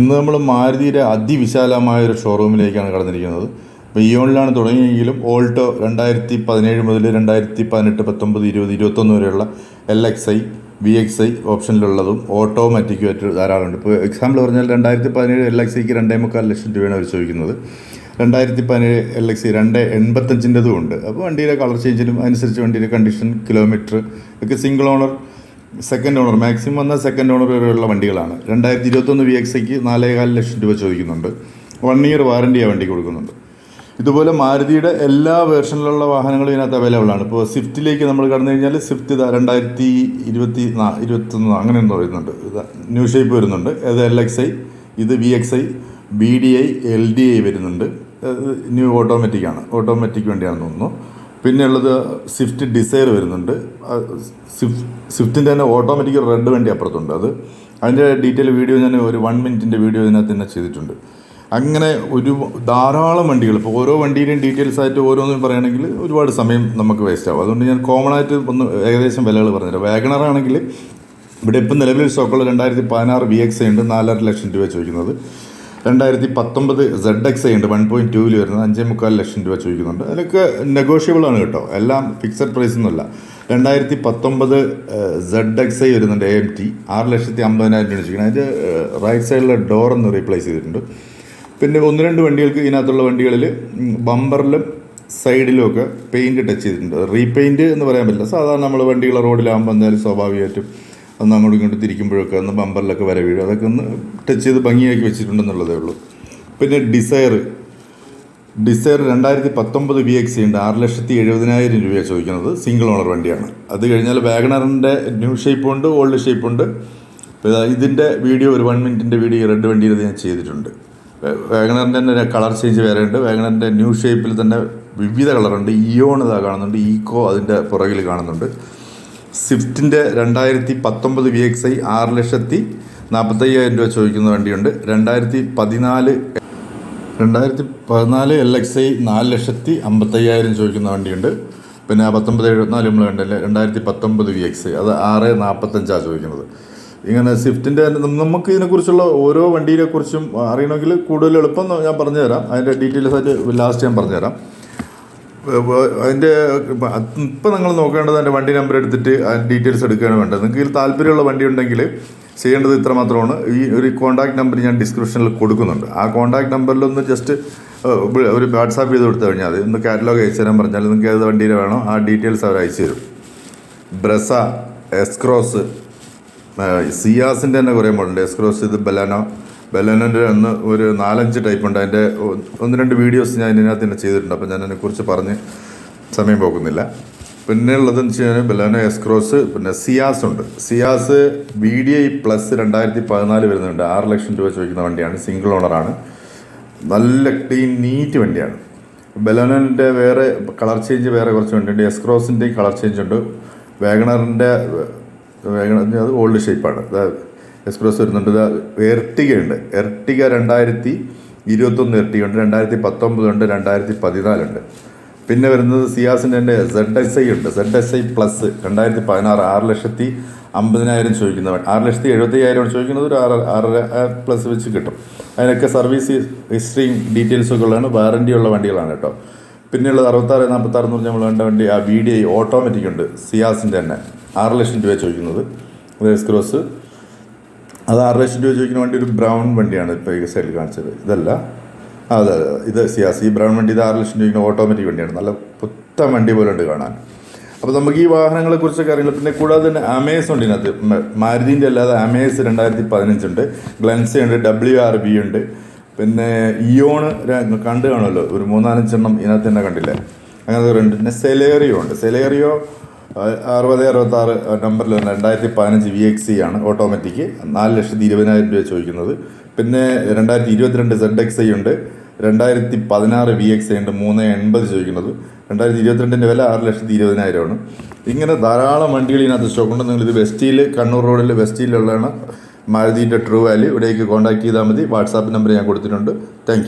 ഇന്ന് നമ്മൾ മാരുതിയുടെ അതിവിശാലമായ ഒരു ഷോറൂമിലേക്കാണ് കടന്നിരിക്കുന്നത്. ഇപ്പോൾ ഇയോണിലാണ് തുടങ്ങിയെങ്കിലും ഓൾട്ടോ രണ്ടായിരത്തി പതിനേഴ് മുതൽ രണ്ടായിരത്തി പതിനെട്ട് പത്തൊമ്പത് ഇരുപത് ഇരുപത്തൊന്ന് വരെയുള്ള L X I V X I ഓപ്ഷനിലുള്ളതും ഓട്ടോമാറ്റിക്കുമായിട്ട് ധാരാളമുണ്ട്. ഇപ്പോൾ എക്സാമ്പിൾ പറഞ്ഞാൽ രണ്ടായിരത്തി പതിനേഴ് എൽ എക്സ് ഐക്ക് രണ്ടേ മുക്കാൽ ലക്ഷം രൂപയാണ് അവർ ചോദിക്കുന്നത്. രണ്ടായിരത്തി പതിനേഴ് എൽ എക്സ് ഐ രണ്ട് എൺപത്തഞ്ചിന്റെതും ഉണ്ട്. അപ്പോൾ വണ്ടിയുടെ കളർ ചേഞ്ചിനും അനുസരിച്ച് വണ്ടിയുടെ കണ്ടീഷൻ കിലോമീറ്റർ ഒക്കെ single owner second owner maximum വന്നാൽ സെക്കൻഡ് ഓണർ വരെയുള്ള വണ്ടികളാണ്. രണ്ടായിരത്തി ഇരുപത്തൊന്ന് വി എക്സ് ഐക്ക് ലക്ഷം രൂപ ചോദിക്കുന്നുണ്ട്. വൺ ഇയർ വാറണ്ടി ആ വണ്ടി കൊടുക്കുന്നുണ്ട്. ഇതുപോലെ മാരുതിയുടെ എല്ലാ വേർഷനിലുള്ള വാഹനങ്ങളും ഇതിനകത്ത് അവൈലബിൾ ആണ്. ഇപ്പോൾ സ്വിഫ്റ്റിലേക്ക് നമ്മൾ കടന്നു കഴിഞ്ഞാൽ സ്വിഫ്റ്റ് ഇതാ രണ്ടായിരത്തി ഇരുപത്തി നാ ഇരുപത്തൊന്ന് അങ്ങനെ എന്തോ വരുന്നുണ്ട്. ഇത് ന്യൂ ഷേപ്പ് വരുന്നുണ്ട്. ഇത് എൽ എക്സ് ഐ ഇത് V X I B D I L D I വരുന്നുണ്ട്. ന്യൂ ഓട്ടോമാറ്റിക് ആണ്. ഓട്ടോമാറ്റിക് വണ്ടിയാണെന്ന് തോന്നുന്നു. പിന്നെ ഉള്ളത് സ്വിഫ്റ്റ് ഡിസൈർ വരുന്നുണ്ട് സ്വിഫ്റ്റിന്റെ തന്നെ ഓട്ടോമാറ്റിക് റെഡ് വണ്ടി അപ്പുറത്തുണ്ട്. അത് അതിന്റെ ഡീറ്റെയിൽ വീഡിയോ ഞാൻ ഒരു വൺ മിനിറ്റിന്റെ വീഡിയോ ഇതിനകത്ത് തന്നെ ചെയ്തിട്ടുണ്ട്. അങ്ങനെ ഒരു ധാരാളം വണ്ടികൾ ഇപ്പോൾ ഓരോ വണ്ടിയുടെയും ഡീറ്റെയിൽസ് ആയിട്ട് ഓരോന്നും പറയുകയാണെങ്കിൽ ഒരുപാട് സമയം നമുക്ക് വേസ്റ്റ് ആവും. അതുകൊണ്ട് ഞാൻ കോമൺ ആയിട്ട് ഒന്ന് ഏകദേശം വിലകൾ പറഞ്ഞുതരാം. വാഗണർ ആണെങ്കിൽ ഇവിടെ ഇപ്പം നിലവിൽ സ്റ്റോക്കുള്ള രണ്ടായിരത്തി പതിനാറ് വി എക്സ് ഉണ്ട്. നാലര ലക്ഷം രൂപ ചോദിക്കുന്നത്. രണ്ടായിരത്തി പത്തൊമ്പത് സെഡ് എക്സ് ഐ ഉണ്ട് വൺ പോയിന്റ് ടൂവിൽ വരുന്നത് അഞ്ചേ മുക്കാൽ ലക്ഷം രൂപ ചോദിക്കുന്നുണ്ട്. അതിലൊക്കെ നെഗോഷ്യബിൾ ആണ് കേട്ടോ. എല്ലാം ഫിക്സഡ് പ്രൈസ് ഒന്നുമല്ല രണ്ടായിരത്തി പത്തൊമ്പത് സെഡ് എക്സ് ഐ വരുന്നുണ്ട് എ എം ടി ആറ് ലക്ഷത്തി അമ്പതിനായിരം രൂപ ചോദിക്കുന്നത്. അതിന്റെ റൈറ്റ് സൈഡിലെ ഡോർ ഒന്ന് റീപ്ലേസ് ചെയ്തിട്ടുണ്ട്. പിന്നെ ഒന്ന് രണ്ട് വണ്ടികൾക്ക് ഇതിനകത്തുള്ള വണ്ടികളിൽ ബമ്പറിലും സൈഡിലും ഒക്കെ പെയിന്റ് ടച്ച് ചെയ്തിട്ടുണ്ട്. റീപെയിന്റ് എന്ന് പറയാൻ പറ്റില്ല. സാധാരണ നമ്മൾ വണ്ടികൾ റോഡിലാകുമ്പോൾ എന്തായാലും സ്വാഭാവികമായിട്ടും ഒന്ന് അങ്ങോട്ടും ഇങ്ങോട്ടും തിരിക്കുമ്പോഴൊക്കെ ഒന്ന് ബമ്പറിലൊക്കെ വര വീഴും. അതൊക്കെ ഒന്ന് ടച്ച് ചെയ്ത് ഭംഗിയാക്കി വെച്ചിട്ടുണ്ടെന്നുള്ളതേ ഉള്ളൂ. പിന്നെ ഡിസയർ ഡിസയർ രണ്ടായിരത്തി പത്തൊമ്പത് വി എക്സ് ഉണ്ട്. ആറ് ലക്ഷത്തി എഴുപതിനായിരം രൂപയാണ് ചോദിക്കുന്നത്. സിംഗിൾ ഓണർ വണ്ടിയാണ്. അത് കഴിഞ്ഞാൽ വാഗണറിന്റെ ന്യൂ ഷേപ്പ് ഉണ്ട് ഓൾഡ് ഷേപ്പ് ഉണ്ട്. ഇതിന്റെ വീഡിയോ ഒരു വൺ മിനിറ്റിന്റെ വീഡിയോ റെഡ് വണ്ടിയിൽ ഞാൻ ചെയ്തിട്ടുണ്ട്. വാഗണറിന്റെ തന്നെ കളർ ചേഞ്ച് വേറെ ഉണ്ട്. വാഗണറിന്റെ ന്യൂ ഷേപ്പിൽ തന്നെ വിവിധ കളറുണ്ട് ഇയോൺ ഇതാ കാണുന്നുണ്ട്. ഈക്കോ അതിന്റെ പുറകിൽ കാണുന്നുണ്ട്. സ്വിഫ്റ്റിന്റെ രണ്ടായിരത്തി പത്തൊമ്പത് വി എക്സ് ഐ ആറ് ലക്ഷത്തി നാൽപ്പത്തയ്യായിരം രൂപ ചോദിക്കുന്ന വണ്ടിയുണ്ട്. രണ്ടായിരത്തി പതിനാല് രണ്ടായിരത്തി പതിനാല് എൽ എക്സ് ഐ നാല് ലക്ഷത്തി അമ്പത്തയ്യായിരം ചോദിക്കുന്ന വണ്ടിയുണ്ട്. പിന്നെ പത്തൊമ്പത് എഴുപത്തിനാല് നമ്മൾ കണ്ടല്ലേ രണ്ടായിരത്തി പത്തൊമ്പത് വി എക്സ് അത് ആറ് നാൽപ്പത്തഞ്ചാണ് ചോദിക്കുന്നത്. ഇങ്ങനെ സ്വിഫ്റ്റിന്റെ നമുക്ക് ഇതിനെക്കുറിച്ചുള്ള ഓരോ വണ്ടിയെക്കുറിച്ചും അറിയണമെങ്കിൽ കൂടുതൽ എളുപ്പം ഞാൻ പറഞ്ഞുതരാം. അതിന്റെ ഡീറ്റെയിൽസ് ആയിട്ട് ലാസ്റ്റ് ഞാൻ പറഞ്ഞു തരാം അതിന്റെ ഇപ്പം നിങ്ങൾ നോക്കേണ്ടത് അതിന്റെ വണ്ടി നമ്പർ എടുത്തിട്ട് അതിന്റെ ഡീറ്റെയിൽസ് എടുക്കുകയാണ് വേണ്ടത്. നിങ്ങൾക്ക് ഇതിൽ താല്പര്യമുള്ള വണ്ടി ഉണ്ടെങ്കിൽ ചെയ്യേണ്ടത് ഇത്ര മാത്രമാണ് ഈ ഒരു കോൺടാക്ട് നമ്പർ ഞാൻ ഡിസ്ക്രിപ്ഷനിൽ കൊടുക്കുന്നുണ്ട്. ആ കോൺടാക്ട് നമ്പറിലൊന്ന് ജസ്റ്റ് ഒരു വാട്സാപ്പ് ചെയ്ത് കൊടുത്തു കഴിഞ്ഞാൽ അത് ഒന്ന് കാറ്റലോഗ് അയച്ചു തരാൻ പറഞ്ഞാൽ നിങ്ങൾക്ക് ഏത് വണ്ടിയിൽ വേണോ ആ ഡീറ്റെയിൽസ് അവർ അയച്ചു തരും. ബ്രസ എസ്ക്രോസ് സിയാസിന്റെ തന്നെ കുറേ മോഡലുണ്ട് എസ്ക്രോസ് ഇത് ബലാനോ ബലാനോന്റെ അന്ന് ഒരു നാലഞ്ച് ടൈപ്പ് ഉണ്ട്. അതിന്റെ ഒന്ന് രണ്ട് വീഡിയോസ് ഞാൻ ഇതിനകത്ത് തന്നെ ചെയ്തിട്ടുണ്ട്. അപ്പോൾ ഞാൻ അതിനെക്കുറിച്ച് പറഞ്ഞ് സമയം പോകുന്നില്ല പിന്നെ ഉള്ളതെന്ന് വെച്ച് കഴിഞ്ഞാൽ ബലാനോ എസ്ക്രോസ് പിന്നെ സിയാസ് ഉണ്ട്. Ciaz B D I plus രണ്ടായിരത്തി പതിനാല് വരുന്നുണ്ട്. ആറ് ലക്ഷം രൂപ ചോദിക്കുന്ന വണ്ടിയാണ്. സിംഗിൾ ഓണറാണ് നല്ല ക്ലീൻ നീറ്റ് വണ്ടിയാണ്. ബലോനോന്റെ വേറെ കളർ ചേഞ്ച് വേറെ കുറച്ച് വണ്ടിയുണ്ട്. എസ്ക്രോസിന്റെയും കളർ ചേഞ്ച് ഉണ്ട്. വാഗണറിന്റെ വേഗണറിന്റെ അത് ഓൾഡ് ഷേപ്പാണ് എക്സ്പ്രസ് വരുന്നുണ്ട്. എർട്ടിക ഉണ്ട്. എർട്ടിക രണ്ടായിരത്തി ഇരുപത്തൊന്ന് എർട്ടിക ഉണ്ട്. രണ്ടായിരത്തി പത്തൊമ്പതുണ്ട് രണ്ടായിരത്തി പതിനാലുണ്ട് പിന്നെ വരുന്നത് സിയാസിന്റെ തന്നെ സെഡ് എസ് ഐ ഉണ്ട്. സെഡ് എസ് ഐ പ്ലസ് രണ്ടായിരത്തി പതിനാറ് ആറ് ലക്ഷത്തി അമ്പതിനായിരം ചോദിക്കുന്നവൻ. ആറ് ലക്ഷത്തി എഴുപത്തി അയ്യായിരം ചോദിക്കുന്നത്. ഒരു ആറ് ആറര പ്ലസ് വെച്ച് കിട്ടും. അതിനൊക്കെ സർവീസ് ഹിസ്റ്ററിയും ഡീറ്റെയിൽസൊക്കെ ഉള്ളതാണ്. വാറണ്ടി ഉള്ള വണ്ടികളാണ് കേട്ടോ. പിന്നെയുള്ളത് അറുപത്താറ് നാൽപ്പത്താറ് എന്ന് പറഞ്ഞാൽ നമ്മൾ വേണ്ട വണ്ടി ആ വി ഡി ഐ ഓട്ടോമാറ്റിക് ഉണ്ട്. സിയാസിന്റെ തന്നെ. ആറ് ലക്ഷം രൂപ ചോദിക്കുന്നത്. റേസ് ക്രോസ് അത് ആറ് ലക്ഷം രൂപ ചോദിക്കുന്ന വണ്ടി ഒരു ബ്രൗൺ വണ്ടിയാണ് ഇപ്പോൾ ഈ സൈഡിൽ കാണിച്ചത്. ഇതല്ല. അതെ അതെ ഇത് സിയാസി ബ്രൗൺ വണ്ടി ഇത് ആറ് ലക്ഷം രൂപ ഓട്ടോമാറ്റിക് വണ്ടിയാണ്. നല്ല പുത്തൻ വണ്ടി പോലെ ഉണ്ട് കാണാൻ. അപ്പോൾ നമുക്ക് ഈ വാഹനങ്ങളെ കുറിച്ചൊക്കെ അറിയില്ല. പിന്നെ കൂടാതെ തന്നെ അമേസ് ഉണ്ട് മാരുതിന്റെ അല്ലാതെ അമേസ് രണ്ടായിരത്തി പതിനഞ്ചുണ്ട് ഗ്ലൻസ ഉണ്ട് ഡബ്ല്യു ആർ ബി ഉണ്ട്. പിന്നെ ഇയോണ് കണ്ടു കാണുമല്ലോ. ഒരു മൂന്നാലഞ്ചെണ്ണം ഇതിനകത്ത് തന്നെ കണ്ടില്ലേ? അങ്ങനത്തെ ഉണ്ട് പിന്നെ സെലേറിയോ ഉണ്ട്. സെലേറിയോ അറുപത് അറുപത്താറ് നമ്പറിൽ വന്ന രണ്ടായിരത്തി പതിനഞ്ച് വി എക്സ് സി ആണ് ഓട്ടോമാറ്റിക് നാല് ലക്ഷത്തി ഇരുപതിനായിരം രൂപ ചോദിക്കുന്നത്. പിന്നെ രണ്ടായിരത്തി ഇരുപത്തിരണ്ട് സെഡ് എക്സ് ഐ ഉണ്ട്. രണ്ടായിരത്തി പതിനാറ് വി എക്സ് ഐ ഉണ്ട്. മൂന്ന് എൺപത് ചോദിക്കുന്നത്. രണ്ടായിരത്തി ഇരുപത്തിരണ്ടിന്റെ വില ആറ് ലക്ഷത്തി ഇരുപതിനായിരമാണ് ഇങ്ങനെ ധാരാളം വണ്ടികൾ ഇതിനകത്ത് സ്റ്റോക്കുണ്ട് നിങ്ങൾ ഇത് വെസ്റ്റിയിൽ കണ്ണൂർ റോഡിൽ വെസ്റ്റിയിലുള്ളതാണ് മാരുതിന്റെ ട്രൂ വാല്യൂ ഇവിടേക്ക് കോൺടാക്ട് ചെയ്താൽ മതി. വാട്സാപ്പ് നമ്പർ ഞാൻ കൊടുത്തിട്ടുണ്ട്. താങ്ക്